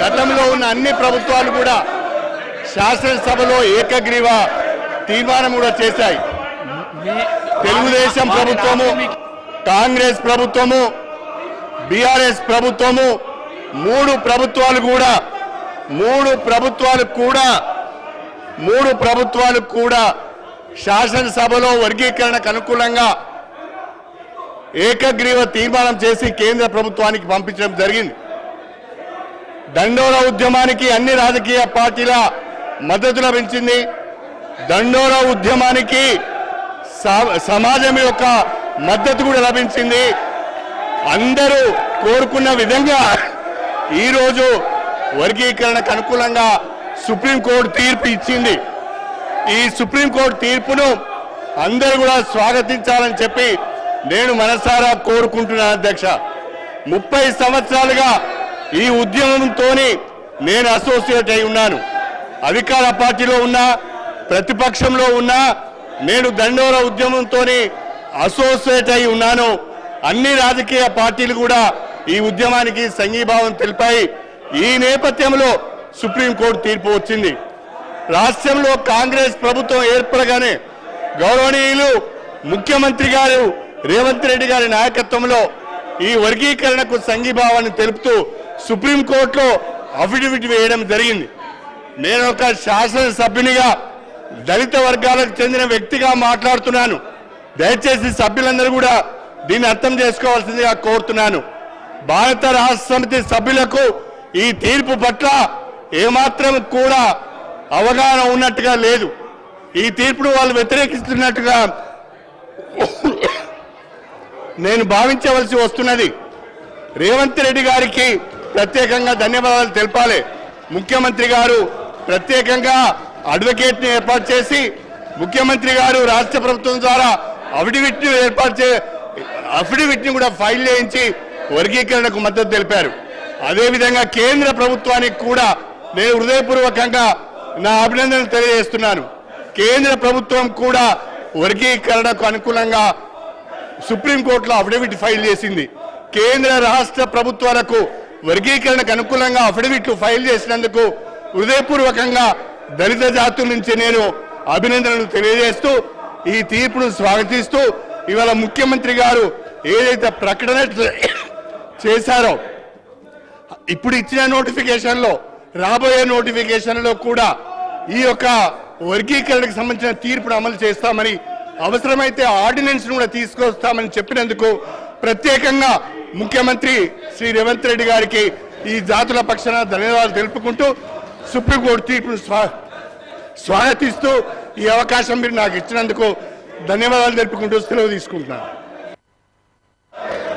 గతంలో ఉన్న అన్ని ప్రభుత్వాలు కూడా శాసనసభలో ఏకగ్రీవ తీర్మానం కూడా చేశాయి. తెలుగుదేశం ప్రభుత్వము కాంగ్రెస్ ప్రభుత్వము బీఆర్ఎస్ ప్రభుత్వము మూడు ప్రభుత్వాలు కూడా మూడు ప్రభుత్వాలు కూడా మూడు ప్రభుత్వాలు కూడా శాసనసభలో వర్గీకరణకు అనుకూలంగా ఏకగ్రీవ తీర్మానం చేసి కేంద్ర ప్రభుత్వానికి పంపించడం జరిగింది. దండోర ఉద్యమానికి అన్ని రాజకీయ పార్టీల మద్దతు లభించింది. దండోర ఉద్యమానికి సమాజం యొక్క మద్దతు కూడా లభించింది. అందరూ కోరుకున్న విధంగా ఈరోజు వర్గీకరణకు అనుకూలంగా సుప్రీంకోర్టు తీర్పు ఇచ్చింది. ఈ సుప్రీంకోర్టు తీర్పును అందరూ కూడా స్వాగతించాలని చెప్పి నేను మనసారా కోరుకుంటున్నాను అధ్యక్ష. ముప్పై సంవత్సరాలుగా ఈ ఉద్యమంతో నేను అసోసియేట్ అయి ఉన్నాను. అధికార పార్టీలో ఉన్నా ప్రతిపక్షంలో ఉన్నా నేను దండోర ఉద్యమంతో అసోసియేట్ అయి ఉన్నాను. అన్ని రాజకీయ పార్టీలు కూడా ఈ ఉద్యమానికి సంఘీభావం తెలిపాయి. ఈ నేపథ్యంలో సుప్రీంకోర్టు తీర్పు వచ్చింది. రాష్ట్రంలో కాంగ్రెస్ ప్రభుత్వం ఏర్పడగానే గౌరవనీయులు ముఖ్యమంత్రి గారు రేవంత్ రెడ్డి గారి నాయకత్వంలో ఈ వర్గీకరణకు సంఘీభావాన్ని తెలుపుతూ సుప్రీంకోర్టులో అఫిడవిట్ వేయడం జరిగింది. నేను ఒక శాసనసభ్యునిగా దళిత వర్గాలకు చెందిన వ్యక్తిగా మాట్లాడుతున్నాను. దయచేసి సభ్యులందరూ కూడా దీన్ని అర్థం చేసుకోవాల్సిందిగా కోరుతున్నాను. భారత రాష్ట్ర సమితి సభ్యులకు ఈ తీర్పు పట్ల ఏమాత్రం కూడా అవగాహన ఉన్నట్టుగా లేదు. ఈ తీర్పును వాళ్ళు వ్యతిరేకిస్తున్నట్టుగా నేను భావించవలసి వస్తున్నది. రేవంత్ రెడ్డి గారికి ప్రత్యేకంగా ధన్యవాదాలు తెలపాలి. ముఖ్యమంత్రి గారు ప్రత్యేకంగా అడ్వకేట్ని ఏర్పాటు చేసి ముఖ్యమంత్రి గారు రాష్ట్ర ప్రభుత్వం ద్వారా అఫిడవిట్ని ఏర్పాటు చే అఫిడవిట్ని కూడా ఫైల్ చేయించి వర్గీకరణకు మద్దతు తెలిపారు. అదేవిధంగా కేంద్ర ప్రభుత్వానికి కూడా నేను హృదయపూర్వకంగా నా అభినందనలు తెలియజేస్తున్నాను. కేంద్ర ప్రభుత్వం కూడా వర్గీకరణకు అనుకూలంగా సుప్రీంకోర్టులో అఫిడవిట్ ఫైల్ చేసింది. కేంద్ర రాష్ట్ర ప్రభుత్వాలకు వర్గీకరణకు అనుకూలంగా అఫిడవిట్లు ఫైల్ చేసినందుకు హృదయపూర్వకంగా దళిత జాతుల నుంచి నేను అభినందనలు తెలియజేస్తూ ఈ తీర్పును స్వాగతిస్తూ ఇవాళ ముఖ్యమంత్రి గారు ఏదైతే ప్రకటన చేశారో ఇప్పుడు ఇచ్చిన నోటిఫికేషన్లో రాబోయే నోటిఫికేషన్లో కూడా ఈ యొక్క వర్గీకరణకు సంబంధించిన తీర్పును అమలు చేస్తామని అవసరమైతే ఆర్డినెన్స్ను కూడా తీసుకొస్తామని చెప్పినందుకు ప్రత్యేకంగా ముఖ్యమంత్రి శ్రీ రేవంత్ రెడ్డి గారికి ఈ జాతుల పక్షాన ధన్యవాదాలు తెలుపుకుంటూ సుప్రీంకోర్టు తీర్పును స్వా స్వాగతిస్తూ ఈ అవకాశం మీరు నాకు ఇచ్చినందుకు ధన్యవాదాలు తెలుపుకుంటూ సెలవు తీసుకుంటున్నాను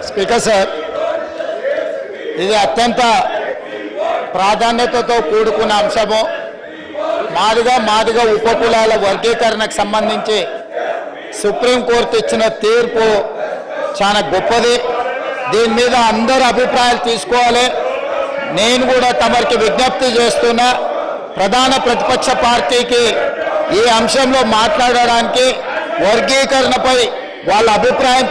స్పీకర్ సార్ ఇది అత్యంత ప్రాధాన్యతతో కూడుకున్న అంశము. మాదిగా మాదిగా ఉపకులాల వర్గీకరణకు సంబంధించి సుప్రీంకోర్టు ఇచ్చిన తీర్పు చాలా గొప్పది. దీని మీద అందరు అభిప్రాయాలు తీసుకోవాలి. నేను కూడా తమరికి విజ్ఞప్తి చేస్తున్నా ప్రధాన ప్రతిపక్ష పార్టీకి ఈ అంశంలో మాట్లాడడానికి వర్గీకరణపై వాళ్ళ అభిప్రాయం